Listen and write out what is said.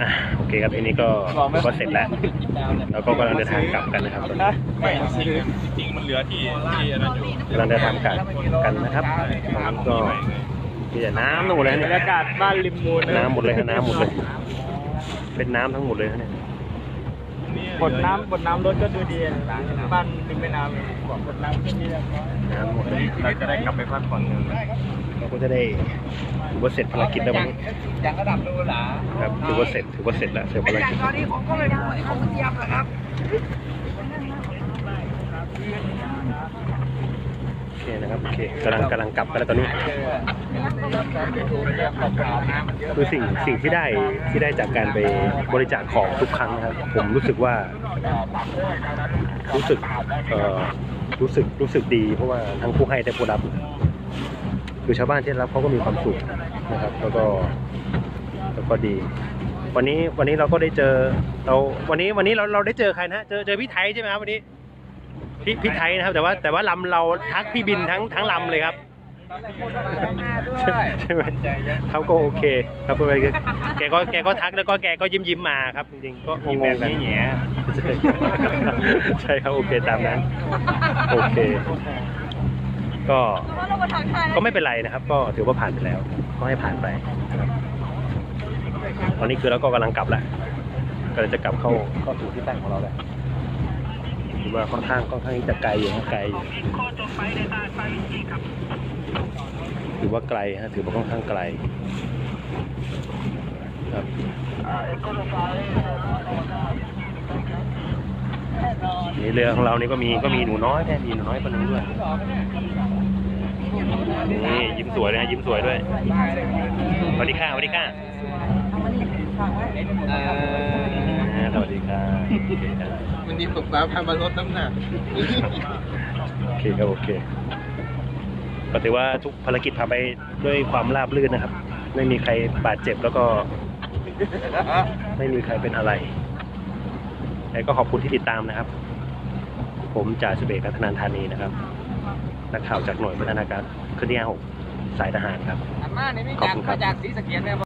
อะโอเคครับทีนี้ก็ก็เสร็จแล้วเราก็กำลังเดินทางกลับกันนะครับตอนนี้ไม่จริงจริงมันเหลือที่ที่อันนั้นอยู่กำลังเดินทางกลับกันนะครับตอนนี้ก็มีแต่น้ำทั้งหมดเลยบรนะรยากาศบ้านริมมูลน้ำหมดเลยฮะน้ำหมดเลย เป็นน้ำทั้งหมดเลยนะเนี่ยบดน้ำบดน้ำรถก็ดูดีนะบ้านริมแม่น้ำบดน้ำก็ดีแล้วน้ำหมดเลยเราจะได้กลับไปพักผ่อนกัน เราก็จะได้ถือว่าเสร็จภารกิจแล้ววันนี้อย่างระดับดูหลาครับถือว่าเสร็จถือว่าเสร็จแล้วเสร็จภารกิจตอนนี้ผมก็ไม่รู้ไอ้ของเทียมนะครับโอเคนะครับโอเคกำลังกำลังกลับกันแล้วตอนนี้คือสิ่งสิ่งที่ได้ที่ได้จากการไปบริจาคของทุกครั้งนะครับ ผมรู้สึกว่า รู้สึกเอ่อรู้สึกรู้สึกดีเพราะว่าทั้งผู้ให้และผู้รับ คือชาวบ้านที่รับเขาก็มีความสุขนะครับ แล้วก็แล้วก็ดี วันนี้วันนี้เราก็ได้เจอเราวันนี้วันนี้เราเราได้เจอใครนะเจอเจอพี่ไทยใช่ไหมครับวันนี้พี่พี่ไทยนะครับ แต่ว่าแต่ว่าลำเราทักพี่บินทั้งทั้งลำเลยครับใช่ไหมเขาก็โอเค ครับไปแกก็แกก็ทักแล้วก็แกก็ยิ้มยิ้มๆมาครับจริงๆก็งงๆกันใช่ใช่ครับโอเคตามนั้น โอเค ก็ก็ไม่เป็นไรนะครับ ก็ถือว่าผ่านไปแล้ว ก็ให้ผ่านไปนะครับตอนนี้คือเราก็กำลังกลับแล้วก็เลยจะกลับเข้าเข้าสู่ที่ตั้งของเราแล้วถือว่าค่อนข้างค่อนข้างที่จะไกลอยู่นะไกลอยู่ถือว่าไกลฮะถือว่าค่อนข้างไกลครับนี่ เรือของเรานี่ก็มีก็มีหนูน้อยแน่มีหนูน้อยคนหนึงด้วยนี่ยิ้มสวยเลยนะยิ้มสวยด้วยสวัสดีค่ะสวัสดีค่ะอ่าสวัสดีค่ะโอเคครับวันนี้ตกแล้วพามาลดน้ำหนักโอเคครับโอเคก็ถือว่าทุกภารกิจผ่านไปด้วยความราบรื่นนะครับ ไม่มีใครบาดเจ็บแล้วก็ ไม่มีใครเป็นอะไรแต่ก็ขอบคุณที่ติดตามนะครับ ผมจ่าสิบเอกรัตนันธานีนะครับ นักข่าวจากหน่วยพัฒนาการเคลื่อนที่56สายทหารครับอันมานี่มีขอบจากคุณครับมาจากศรีสะเกียดเนี่ย